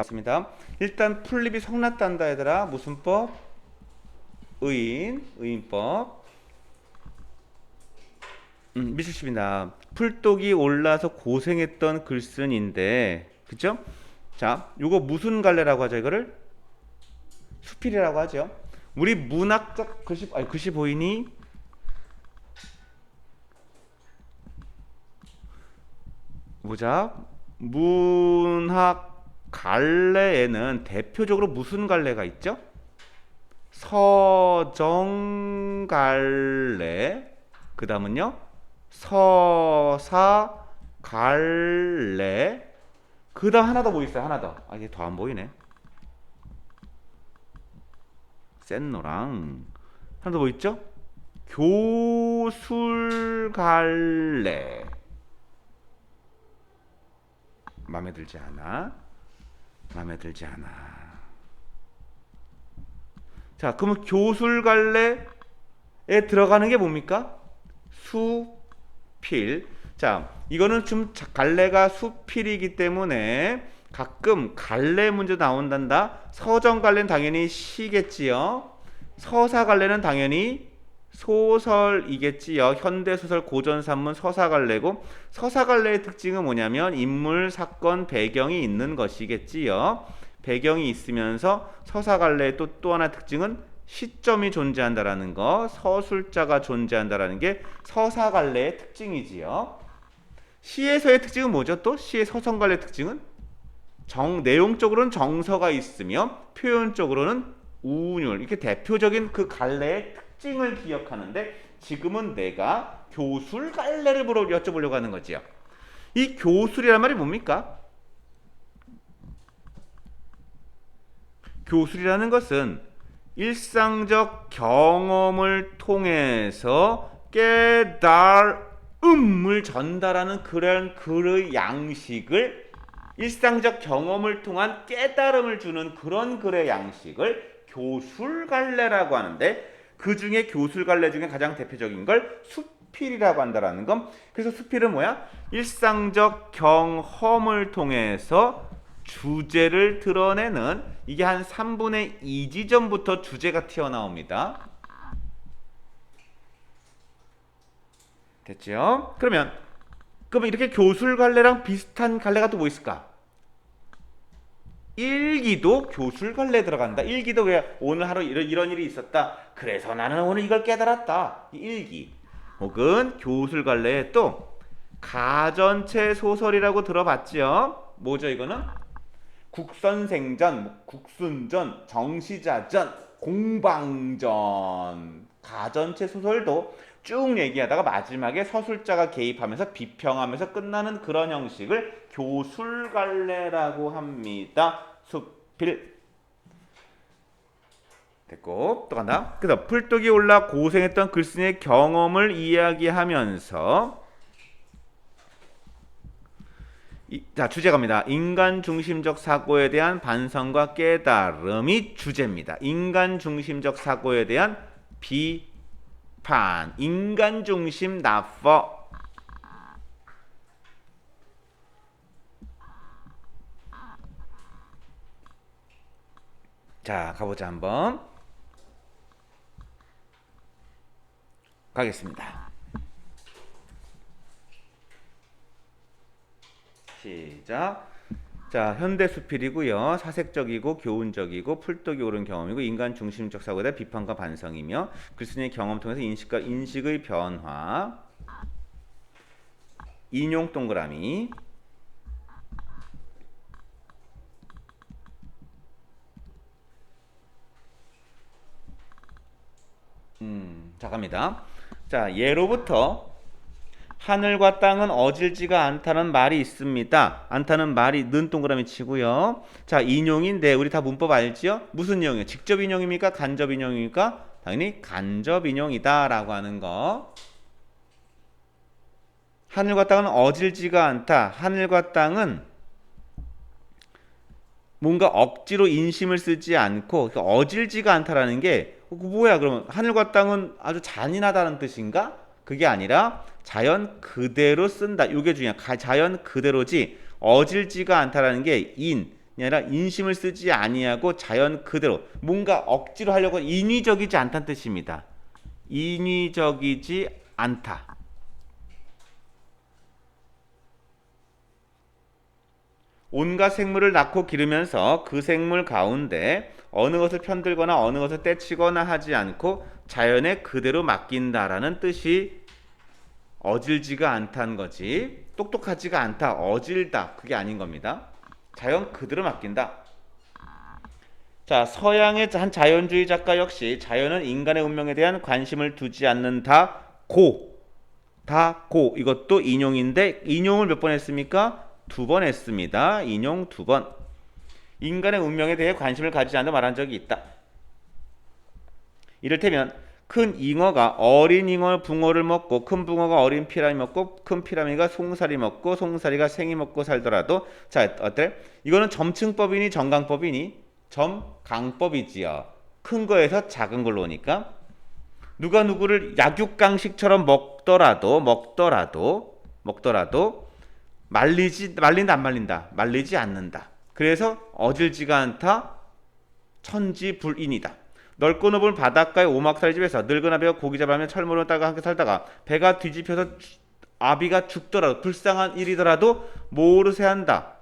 있습니다. 일단 풀립이 성났단다 얘들아. 무슨 법? 의인, 의인법. 음, 미술십니다. 풀독이 올라서 고생했던 글쓴인데, 그죠? 자, 요거 무슨 갈래라고 하죠? 이거를 수필이라고 하죠. 우리 문학적 글씨, 아니 글씨 보이니? 보자. 문학 갈래에는 대표적으로 무슨 갈래가 있죠? 서정 갈래. 그 다음은요? 서사 갈래. 그 다음 하나 더 뭐 있어요? 하나 더. 아 이게 더 안 보이네. 센노랑 하나 더 뭐 있죠? 교술 갈래. 마음에 들지 않아. 마음에 들지 않아. 자, 그러면 교술 갈래에 들어가는 게 뭡니까? 수필. 자, 이거는 좀 자- 갈래가 수필이기 때문에 가끔 갈래 문제 나온단다. 서정 갈래는 당연히 시겠지요. 서사 갈래는 당연히 소설이겠지요. 현대 소설 고전 산문 서사 갈래고 서사 갈래의 특징은 뭐냐면 인물 사건 배경이 있는 것이겠지요. 배경이 있으면서 서사 갈래의 또 또 하나 특징은 시점이 존재한다라는 거, 서술자가 존재한다라는 게 서사 갈래의 특징이지요. 시에서의 특징은 뭐죠? 또 시의 서성 갈래의 특징은 정 내용적으로는 정서가 있으며 표현적으로는 우운율 이렇게 대표적인 그 갈래의 특징 을 기억하는데 지금은 내가 교술 갈래를 물어 여쭤보려고 하는 거지요. 이 교술이란 말이 뭡니까? 교술이라는 것은 일상적 경험을 통해서 깨달음을 전달하는 그런 글의 양식을 일상적 경험을 통한 깨달음을 주는 그런 글의 양식을 교술갈래라고 하는데 그 중에 교술갈래 중에 가장 대표적인 걸 수필이라고 한다라는 건 그래서 수필은 뭐야? 일상적 경험을 통해서 주제를 드러내는 이게 한 3분의 2 지점부터 주제가 튀어나옵니다. 됐죠? 그러면 그러면 이렇게 교술 갈래랑 비슷한 갈래가 또 뭐 있을까? 일기도 교술 갈래 들어간다. 일기도 왜 오늘 하루 이런, 이런 일이 있었다. 그래서 나는 오늘 이걸 깨달았다. 이 일기. 혹은 교술 갈래에 또 가전체 소설이라고 들어봤죠? 뭐죠 이거는? 국선생전, 뭐 국순전, 정시자전, 공방전, 가전체 소설도 쭉 얘기하다가 마지막에 서술자가 개입하면서 비평하면서 끝나는 그런 형식을 교술갈래라고 합니다. 수필 됐고 또 간다. 그래서 풀떡이 올라 고생했던 글쓴이의 경험을 이야기하면서 이, 자 주제 갑니다. 인간 중심적 사고에 대한 반성과 깨달음이 주제입니다. 인간 중심적 사고에 대한 비판, 인간 중심 나퍼. 자 가보자 한번 가겠습니다. 시작. 자, 현대 수필이고요. 사색적이고 교훈적이고 풀떡이 오른 경험이고 인간 중심적 사고에 비판과 반성이며 글쓴이의 경험 통해서 인식과 인식의 변화. 인용 동그라미. 음, 자 갑니다. 자, 예로부터 하늘과 땅은 어질지가 않다는 말이 있습니다. 않다는 말이 는 동그라미 치고요. 자, 인용인데 우리 다 문법 알지요? 무슨 인용이에요? 직접 인용입니까? 간접 인용입니까? 당연히 간접 인용이다라고 하는 거. 하늘과 땅은 어질지가 않다. 하늘과 땅은 뭔가 억지로 인심을 쓰지 않고 그러니까 어질지가 않다라는 게 어, 그 뭐야 그러면 하늘과 땅은 아주 잔인하다는 뜻인가? 그게 아니라 자연 그대로 쓴다. 이게 중요해. 가- 자연 그대로지 어질지가 않다라는 게 인, 아니라 인심을 쓰지 아니하고 자연 그대로 뭔가 억지로 하려고 인위적이지 않다는 뜻입니다. 인위적이지 않다. 온갖 생물을 낳고 기르면서 그 생물 가운데 어느 것을 편들거나 어느 것을 떼치거나 하지 않고 자연에 그대로 맡긴다라는 뜻이 어질지가 않다는 거지. 똑똑하지가 않다, 어질다. 그게 아닌 겁니다. 자연 그대로 맡긴다. 자, 서양의 한 자연주의 작가 역시 자연은 인간의 운명에 대한 관심을 두지 않는다. 고. 다 고. 이것도 인용인데 인용을 몇 번 했습니까? 두 번 했습니다. 인용 두 번. 인간의 운명에 대해 관심을 가지지 않는 말한 적이 있다. 이를테면 큰 잉어가 어린 잉어 붕어를 먹고 큰 붕어가 어린 피라미 먹고 큰 피라미가 송사리 먹고 송사리가 생이 먹고 살더라도 자 어때? 이거는 점층법이니 정강법이니 점강법이지요. 큰 거에서 작은 걸로 오니까 누가 누구를 약육강식처럼 먹더라도 먹더라도 먹더라도 말리지 말린다 안 말린다 말리지 않는다. 그래서 어질지가 않다 천지 불인이다. 넓고 넓은 바닷가의 오막살 집에서 늙은 아비가 고기 잡아면 철물을 따가 함께 살다가 배가 뒤집혀서 아비가 죽더라도 불쌍한 일이더라도 모르세 한다.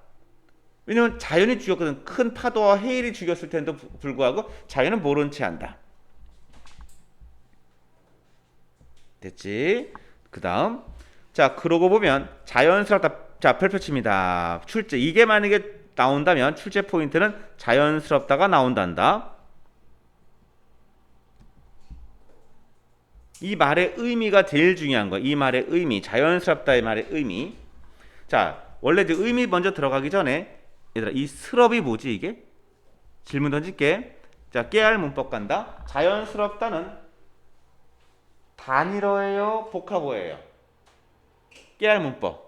왜냐면 자연이 죽였거든. 큰 파도와 해일이 죽였을 텐데도 불구하고 자연은 모른 채 한다. 됐지? 그 다음. 자, 그러고 보면 자연스럽다. 자, 펼쳐칩니다. 출제. 이게 만약에 나온다면 출제 포인트는 자연스럽다가 나온단다. 이 말의 의미가 제일 중요한 거야. 이 말의 의미, 자연스럽다의 말의 의미. 자, 원래 이제 의미 먼저 들어가기 전에 얘들아, 이 스럽이 뭐지 이게? 질문 던질게. 자, 깨알 문법 간다. 자연스럽다는 단일어예요, 복합어예요? 깨알 문법.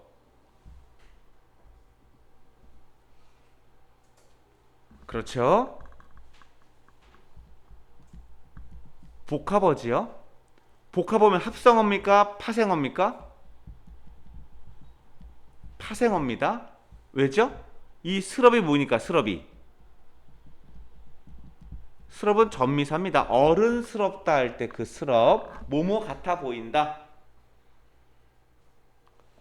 그렇죠? 복합어지요? 복합어면 합성어입니까? 파생어입니까? 파생어입니다. 왜죠? 이 스럽이 뭐니까 스럽이 스럽은 전미사입니다. 어른스럽다 할 때 그 스럽 뭐뭐 같아 보인다.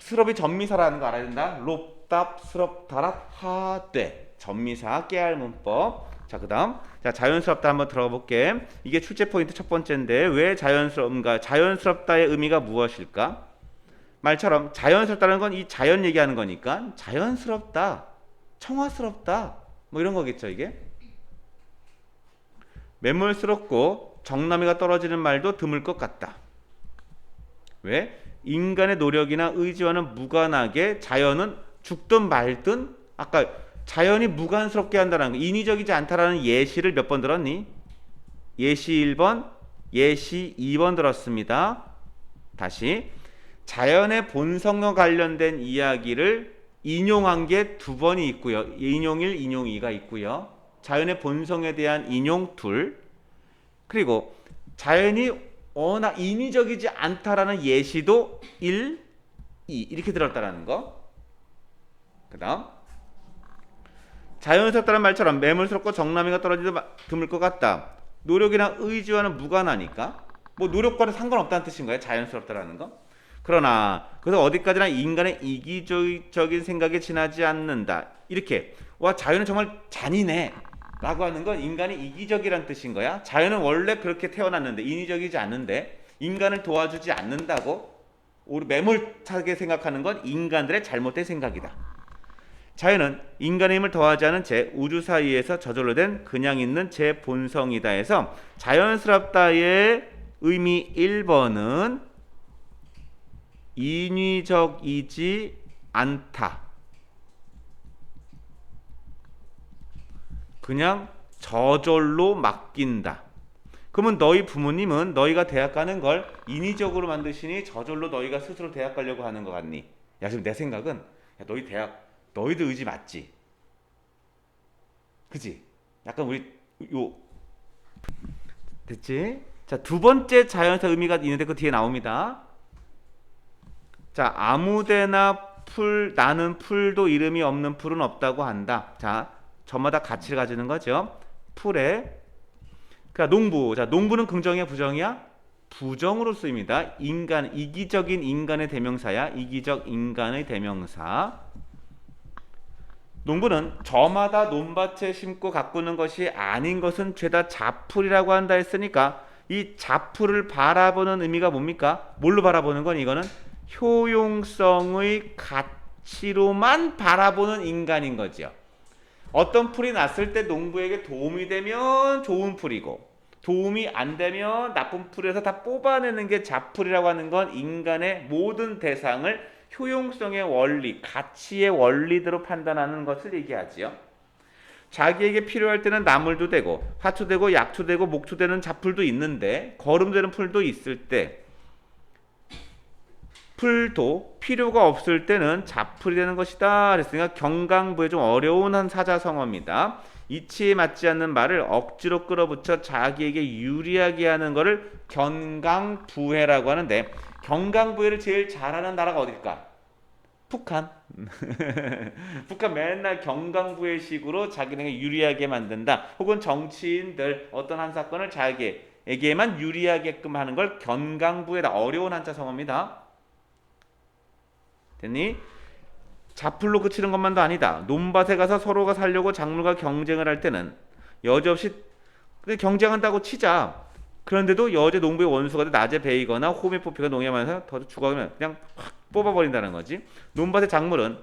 스럽이 전미사라는 거 알아야 된다. 롭답 스럽 다랍 하되 전미사 깨알 문법. 자, 그다음 자, 자연스럽다 한번 들어가 볼게. 이게 출제 포인트 첫 번째인데 왜 자연스러운가? 자연스럽다의 의미가 무엇일까? 말처럼 자연스럽다는 건 이 자연 얘기하는 거니까 자연스럽다, 청아스럽다, 뭐 이런 거겠죠, 이게. 매몰스럽고 정남이가 떨어지는 말도 드물 것 같다. 왜? 인간의 노력이나 의지와는 무관하게 자연은 죽든 말든 아까 자연이 무관스럽게 한다는 거, 인위적이지 않다라는 예시를 몇 번 들었니? 예시 1번, 예시 2번 들었습니다. 다시 자연의 본성과 관련된 이야기를 인용한 게 두 번이 있고요. 인용 1, 인용 2가 있고요. 자연의 본성에 대한 인용 둘. 그리고 자연이 워낙 인위적이지 않다라는 예시도 1, 2 이렇게 들었다라는 거. 그다음 자연스럽다는 말처럼 매몰스럽고 정남이가 떨어지도 드물 것 같다. 노력이나 의지와는 무관하니까 뭐 노력과는 상관없다는 뜻인 거예요. 자연스럽다라는 거. 그러나 그래서 어디까지나 인간의 이기적인 생각에 지나지 않는다. 이렇게 와 자연은 정말 잔인해. 라고 하는 건 인간이 이기적이란 뜻인 거야. 자연은 원래 그렇게 태어났는데 인위적이지 않는데 인간을 도와주지 않는다고 우리 매몰차게 생각하는 건 인간들의 잘못된 생각이다. 자연은 인간의 힘을 더하지 않은 제 우주 사이에서 저절로 된 그냥 있는 제 본성이다 해서 자연스럽다의 의미 1번은 인위적이지 않다. 그냥 저절로 맡긴다. 그러면 너희 부모님은 너희가 대학 가는 걸 인위적으로 만드시니 저절로 너희가 스스로 대학 가려고 하는 것 같니? 야 지금 내 생각은 야, 너희 대학 너희들 의지 맞지? 그지? 약간 우리 요 됐지? 자 두 번째 자연사 의미가 있는데 그 뒤에 나옵니다. 자 아무데나 풀 나는 풀도 이름이 없는 풀은 없다고 한다. 자 저마다 가치를 가지는 거죠. 풀에 그러니까 농부. 자, 농부는 긍정이야, 부정이야? 부정으로 쓰입니다. 인간 이기적인 인간의 대명사야. 이기적 인간의 대명사. 농부는 저마다 논밭에 심고 가꾸는 것이 아닌 것은 죄다 자풀이라고 한다 했으니까 이 자풀을 바라보는 의미가 뭡니까? 뭘로 바라보는 건 이거는 효용성의 가치로만 바라보는 인간인 거죠. 어떤 풀이 났을 때 농부에게 도움이 되면 좋은 풀이고 도움이 안 되면 나쁜 풀에서 다 뽑아내는 게 자풀이라고 하는 건 인간의 모든 대상을 효용성의 원리, 가치의 원리대로 판단하는 것을 얘기하지요. 자기에게 필요할 때는 나물도 되고 화투 되고 약투 되고 목투 되는 잡풀도 있는데 거름 되는 풀도 있을 때 풀도 필요가 없을 때는 잡풀이 되는 것이다. 그랬으니까 경강부에 좀 어려운 한 사자성어입니다. 이치에 맞지 않는 말을 억지로 끌어붙여 자기에게 유리하게 하는 것을 견강부회라고 하는데 경강부회를 제일 잘하는 나라가 어딜까? 북한. 북한 맨날 경강부회식으로 자기네가 유리하게 만든다. 혹은 정치인들 어떤 한 사건을 자기에게만 유리하게끔 하는 걸 견강부회다. 어려운 한자 성어입니다. 됐니? 자풀로 그치는 것만도 아니다. 논밭에 가서 서로가 살려고 작물과 경쟁을 할 때는 여지없이 경쟁한다고 치자. 그런데도 여제 농부의 원수가 돼 낮에 베이거나 홈에 뽑히가 농약하면서 더 죽어가면 그냥 확 뽑아버린다는 거지. 논밭의 작물은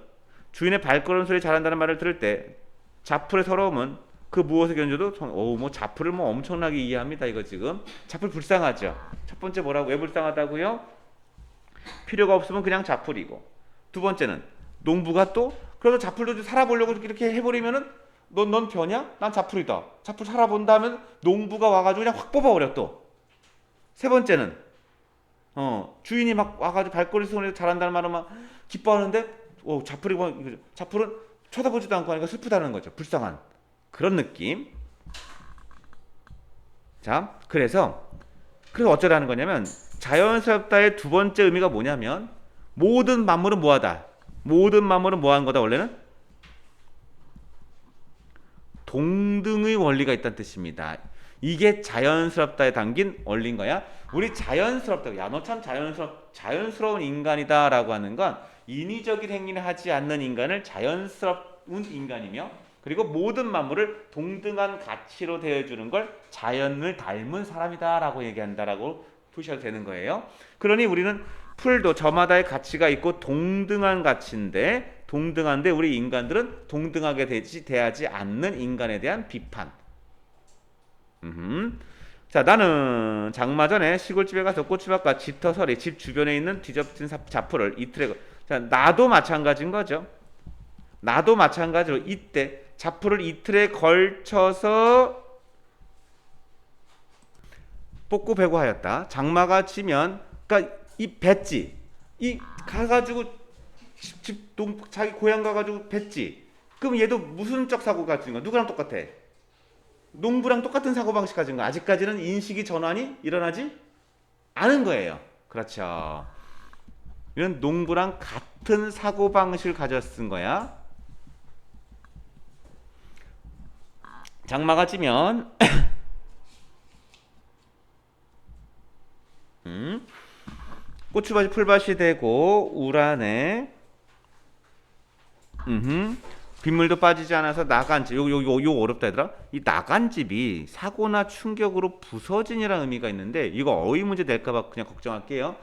주인의 발걸음 소리 잘한다는 말을 들을 때 자풀의 서러움은 그 무엇을 견뎌도 어뭐 자풀을 뭐 엄청나게 이해합니다 이거 지금 자풀 불쌍하죠. 첫 번째 뭐라고 왜 불쌍하다고요? 필요가 없으면 그냥 자풀이고 두 번째는 농부가 또 그래서 자풀도 살아보려고 이렇게 해버리면은 넌, 넌 변이야? 난 자풀이다. 자풀 살아본다면 농부가 와가지고 그냥 확 뽑아버려 또. 세 번째는 어 주인이 막 와가지고 발걸이 소리 잘한다는 말은 막 기뻐하는데 어 자풀이고 자풀은 쳐다보지도 않고 하니까 슬프다는 거죠. 불쌍한 그런 느낌. 자 그래서 그래서 어쩌라는 거냐면 자연스럽다의 두 번째 의미가 뭐냐면 모든 만물은 뭐하다. 모든 만물은 뭐하는 거다 원래는 동등의 원리가 있다는 뜻입니다. 이게 자연스럽다에 담긴 원리인 거야. 우리 자연스럽다. 야, 너 참 자연스럽, 자연스러운 인간이다라고 하는 건 인위적인 행위를 하지 않는 인간을 자연스러운 인간이며 그리고 모든 만물을 동등한 가치로 대해주는 걸 자연을 닮은 사람이다라고 얘기한다라고 보셔도 되는 거예요. 그러니 우리는 풀도 저마다의 가치가 있고 동등한 가치인데 동등한데 우리 인간들은 동등하게 되지 대하지 않는 인간에 대한 비판. 음흠. 자 나는 장마 전에 시골집에 가서 고추밭과 짙어서리 집 주변에 있는 뒤접진 자풀을 이틀에 자 나도 마찬가지인 거죠. 나도 마찬가지로 이때 자풀을 이틀에 걸쳐서 뽑고 베고 하였다. 장마가 지면 그러니까 이 뱉지 이 가가지고 집, 집 동, 자기 고향 가가지고 뱉지. 그럼 얘도 무슨 적 사고 가진 거야? 누구랑 똑같아? 농부랑 똑같은 사고 방식 가진 거야? 아직까지는 인식이 전환이 일어나지 않은 거예요. 그렇죠. 이런 농부랑 같은 사고 방식을 가졌은 거야. 장마가 지면 음? 고추밭이 풀밭이 되고 울 안에 음 빗물도 빠지지 않아서 나간 집. 요거 요거 요 어렵다 얘들아. 이 나간 집이 사고나 충격으로 부서진이라는 의미가 있는데 이거 어휘 문제 될까봐 그냥 걱정할게요.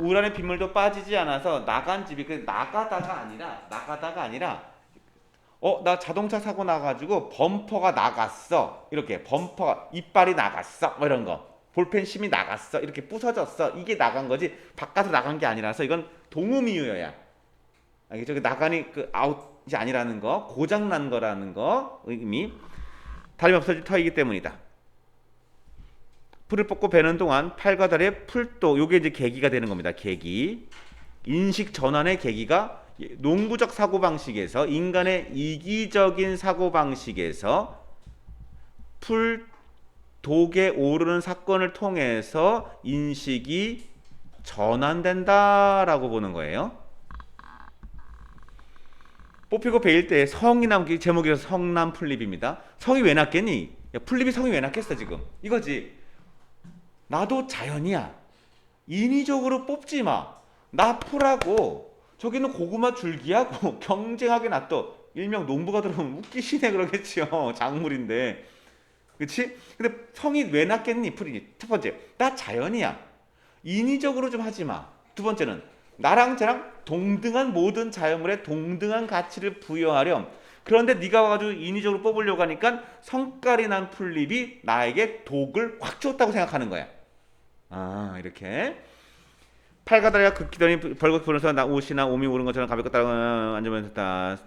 울 안에 빗물도 빠지지 않아서 나간 집이 그 나가다가 아니라 나가다가 아니라 어 나 자동차 사고 나가지고 범퍼가 나갔어. 이렇게 범퍼가 이빨이 나갔어. 뭐 이런 거. 볼펜 심이 나갔어. 이렇게 부서졌어. 이게 나간 거지. 바깥으로 나간 게 아니라서 이건 동음이유야 알겠죠? 그 나간이 그 아웃이 아니라는 거 고장 난 거라는 거 의미 다름없어질 터이기 때문이다 풀을 뽑고 베는 동안 팔과 다리에 풀도 요게 이제 계기가 되는 겁니다 계기 인식 전환의 계기가 농부적 사고 방식에서 인간의 이기적인 사고 방식에서 풀 독에 오르는 사건을 통해서 인식이 전환된다라고 보는 거예요. 뽑히고 베일 때 성이 남기 제목이라서 성남 풀립입니다. 성이 왜 났겠니? 야, 풀립이 성이 왜 났겠어 지금? 이거지. 나도 자연이야. 인위적으로 뽑지 마. 나 풀하고 저기는 고구마 줄기하고 경쟁하게 놔둬. 일명 농부가 들어오면 웃기시네 그러겠지요. 작물인데. 그치? 근데 성이 왜 났겠니? 풀이. 첫 번째, 나 자연이야. 인위적으로 좀 하지 마. 두 번째는 나랑 쟤랑 동등한 모든 자연물에 동등한 가치를 부여하렴. 그런데 네가 와가지고 인위적으로 뽑으려고 하니까 성깔이 난 풀립이 나에게 독을 확 줬다고 생각하는 거야. 아 이렇게 팔가다리가 극히더니 벌겋게 불어서 나 옷이나 몸이 오른 것처럼 가볍게 따라 앉으면서 다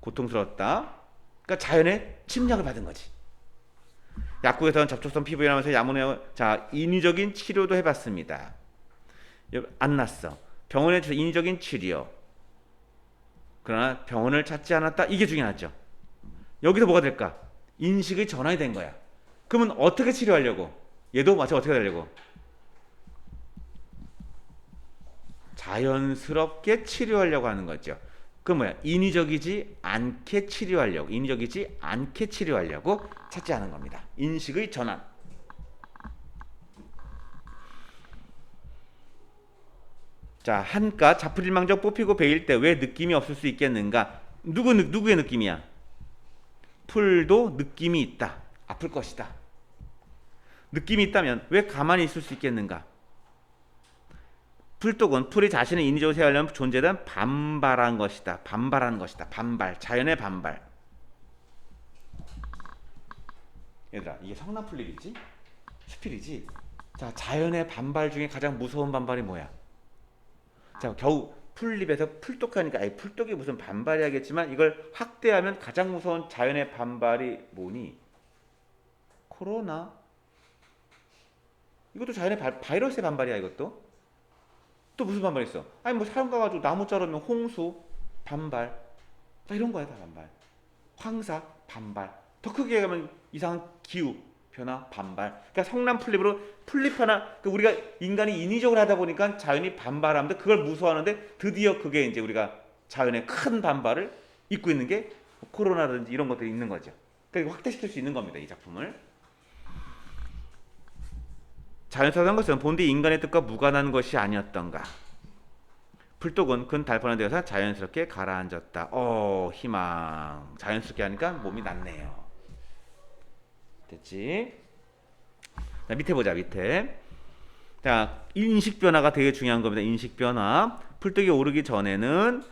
고통스러웠다. 그러니까 자연의 침략을 받은 거지. 약국에서는 접촉성 피부염하면서 야문에 자 인위적인 치료도 해봤습니다. 여- 안 났어. 병원에 서 인위적인 치료. 그러나 병원을 찾지 않았다. 이게 중요하죠. 여기서 뭐가 될까? 인식의 전환이 된 거야. 그러면 어떻게 치료하려고? 얘도 마찬 어떻게 하려고? 자연스럽게 치료하려고 하는 거죠. 그 뭐야? 인위적이지 않게 치료하려고, 인위적이지 않게 치료하려고 찾지 않은 겁니다. 인식의 전환. 자, 한가 자풀일망적 뽑히고 베일 때 왜 느낌이 없을 수 있겠는가? 누구 느- 누구의 느낌이야? 풀도 느낌이 있다. 아플 것이다. 느낌이 있다면 왜 가만히 있을 수 있겠는가? 풀독은 풀이 자신을 인위적으로 세하려면 존재된 반발한 것이다. 반발하는 것이다. 반발. 자연의 반발. 얘들아, 이게 성나풀립이지? 수필이지? 자, 자연의 반발 중에 가장 무서운 반발이 뭐야? 자, 겨우 풀립에서 풀독하니까 아이 풀독이 무슨 반발이야겠지만 이걸 확대하면 가장 무서운 자연의 반발이 뭐니? 코로나. 이것도 자연의 바, 바이러스의 반발이야 이것도. 또 무슨 반발 있어? 아니 뭐 사람 가가지고 나무 자르면 홍수 반발. 다 이런 거야 다 반발. 황사 반발. 더 크게 가면 이상한 기후 변화 반발. 그러니까 성남 풀립으로 풀립 하나 그 우리가 인간이 인위적으로 하다 보니까 자연이 반발하는데 그걸 무서워하는데 드디어 그게 이제 우리가 자연의 큰 반발을 입고 있는 게 코로나든지 이런 것들이 있는 거죠. 그러니까 확대시킬 수 있는 겁니다. 이 작품을. 자연사한 것은 본디 인간의 뜻과 무관한 것이 아니었던가. 풀독은 근 달판에 되어서 자연스럽게 가라앉았다. 어 희망. 자연스럽게 하니까 몸이 낫네요. 됐지? 자, 밑에 보자 밑에. 자 인식 변화가 되게 중요한 겁니다. 인식 변화. 풀떡이 오르기 전에는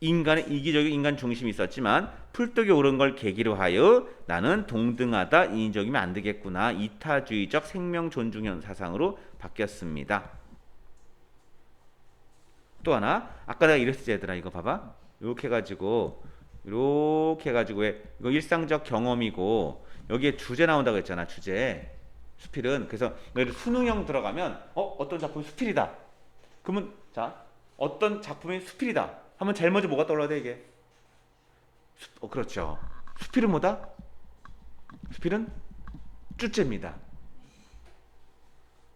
인간의 이기적인 인간 중심이 있었지만 풀떡이 오른 걸 계기로 하여 나는 동등하다 인위적이면 안 되겠구나 이타주의적 생명 존중 사상으로 바뀌었습니다. 또 하나 아까 내가 이랬지 얘들아 이거 봐봐 이렇게 해가지고 이렇게 해가지고 왜 이거 일상적 경험이고 여기에 주제 나온다고 했잖아 주제. 수필은. 그래서 예를 수능형 들어가면 어 어떤 작품이 수필이다. 그러면 자 어떤 작품이 수필이다. 하면 제일 먼저 뭐가 떠올라야 돼 이게? 수, 어 그렇죠. 수필은 뭐다? 수필은 쭈째입니다.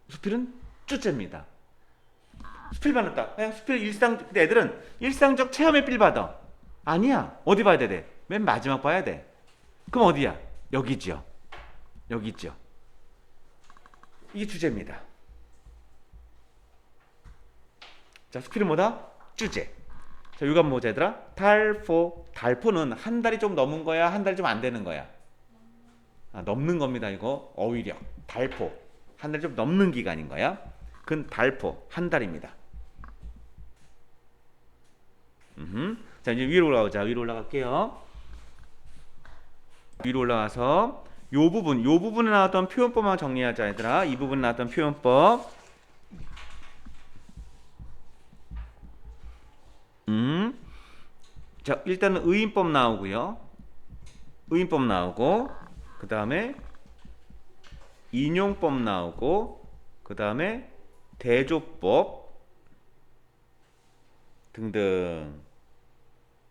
수필은 쭈째입니다. 수필 받았다. 그냥 수필 일상 근데 애들은 일상적 체험에 필 받아 아니야 어디 봐야 돼? 맨 마지막 봐야 돼 그럼 어디야 여기죠 여기 있죠 이게 주제입니다. 자, 스킬은 뭐다? 주제. 자, 이건 뭐지 얘들아? 달포. 달포는 한 달이 좀 넘은 거야? 한 달이 좀 안 되는 거야? 아, 넘는 겁니다. 이거 어휘력. 달포. 한 달이 좀 넘는 기간인 거야. 근 달포. 한 달입니다. 음흠. 자, 이제 위로 올라오자. 위로 올라갈게요. 위로 올라가서 요 부분, 요 부분에 나왔던 표현법만 정리하자 얘들아. 이 부분에 나왔던 표현법. 음. 자, 일단은 의인법 나오고요. 의인법 나오고 그다음에 인용법 나오고 그다음에 대조법 등등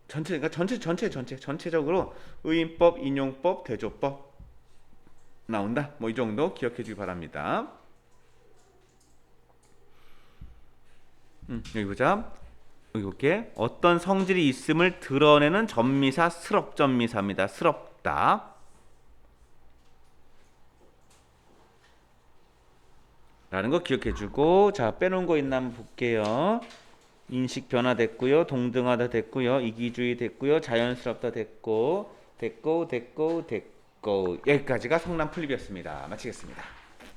전체 그러니까 전체 전체 전체 전체적으로 의인법, 인용법, 대조법 나온다. 뭐 이 정도 기억해 주기 바랍니다. 음, 여기 보자. 여기 볼게. 어떤 성질이 있음을 드러내는 전미사 스럽 전미사입니다. 스럽다. 라는 거 기억해 주고 자 빼놓은 거 있나 한번 볼게요. 인식 변화됐고요. 동등하다 됐고요. 이기주의 됐고요. 자연스럽다 됐고 됐고 됐고 됐고 여기까지가 성남 플립이었습니다. 마치겠습니다.